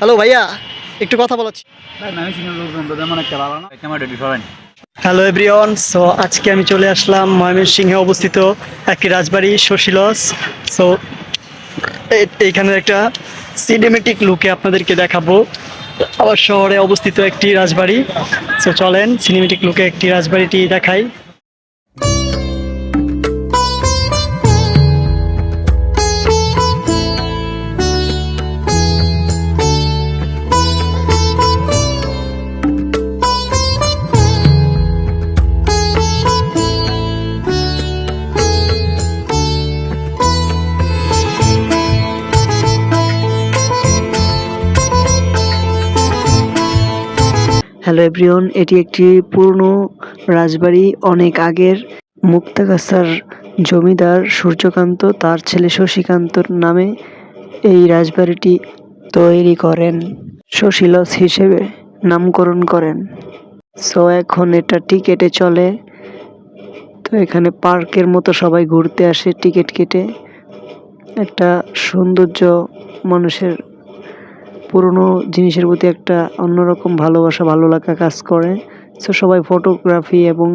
Hello ভাইয়া একটু কথা বলাচ্ছি হ্যালো এভরিওয়ান সো আজকে আমি চলে আসলাম ময়মনসিংহে অবস্থিত একটি রাজবাড়ি শশীলস সো এইখানের একটা সিনেমেটিক লুকে আপনাদেরকে দেখাবো। আবার শহরে অবস্থিত একটি রাজবাড়ি। সো চলেন সিনেমেটিক লুকে একটি রাজবাড়িটি দেখাই। হ্যালো এভরিওন এটি একটি পুরনো রাজবাড়ি, অনেক আগের। মুক্তাগাছার জমিদার সূর্যকান্ত, তার ছেলে শশীকান্তর নামে এই রাজবাড়িটি তৈরি করেন। শশীলস হিসেবে নামকরণ করেন। সো এখন এটা টিকেটে চলে। তো, এখানে পার্কের মতো সবাই ঘুরতে আসে টিকিট কেটে। একটা সৌন্দর্য মানুষের পুরনো জিনিসের প্রতি একটা অন্যরকম ভালোবাসা ভালো লাগা কাজ করে। সো সবাই ফটোগ্রাফি এবং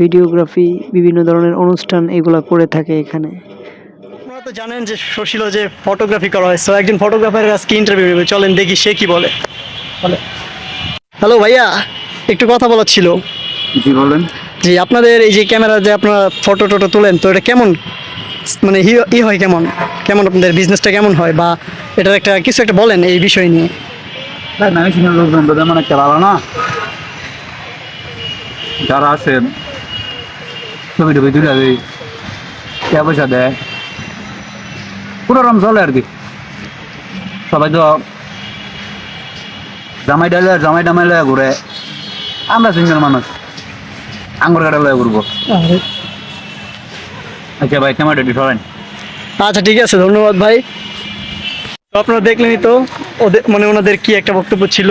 ভিডিওগ্রাফি বিভিন্ন ধরনের অনুষ্ঠান এগুলো করে থাকে এখানে। আপনারা তো জানেন যে সুশীল যে ফটোগ্রাফি করা হয়। সো একজন ফটোগ্রাফারের আজকে ইন্টারভিউ নেবে। চলেন দেখি সে কি বলে। বলে। হ্যালো ভাইয়া একটু কথা বলার ছিল। জি বলেন। জি আপনাদের এই যে ক্যামেরা যে আপনারা ফটো টটো তোলেন তো এটা কেমন? মানে ই- হয় কেমন? কেমন আপনাদের বিজনেসটা কেমন হয়? বা এটার একটা কিছু একটা বলেন এই বিষয় নিয়ে। না শুনে লোকজন তো তেমন একটা ভালো না। যারা আছে ছবি টবি তুলে দেয় টাকা পয়সা দেয় পুরো রকম চলে আর কি। সবাই তো জামাই ডালে জামাই ডামাই লয়ে ঘুরে আমরা সিঙ্গেল মানুষ আঙ্গুর কাটা লয়ে ঘুরবো। আচ্ছা ভাই কেমন রেডি আচ্ছা ঠিক আছে, ধন্যবাদ ভাই। তো আপনারা দেখলেনই তো ওদের মানে ওনাদের কি একটা বক্তব্য ছিল।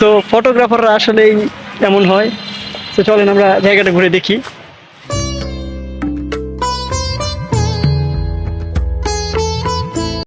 তো ফটোগ্রাফাররা আসলেই এমন হয়। তো চলেন আমরা জায়গাটা ঘুরে দেখি।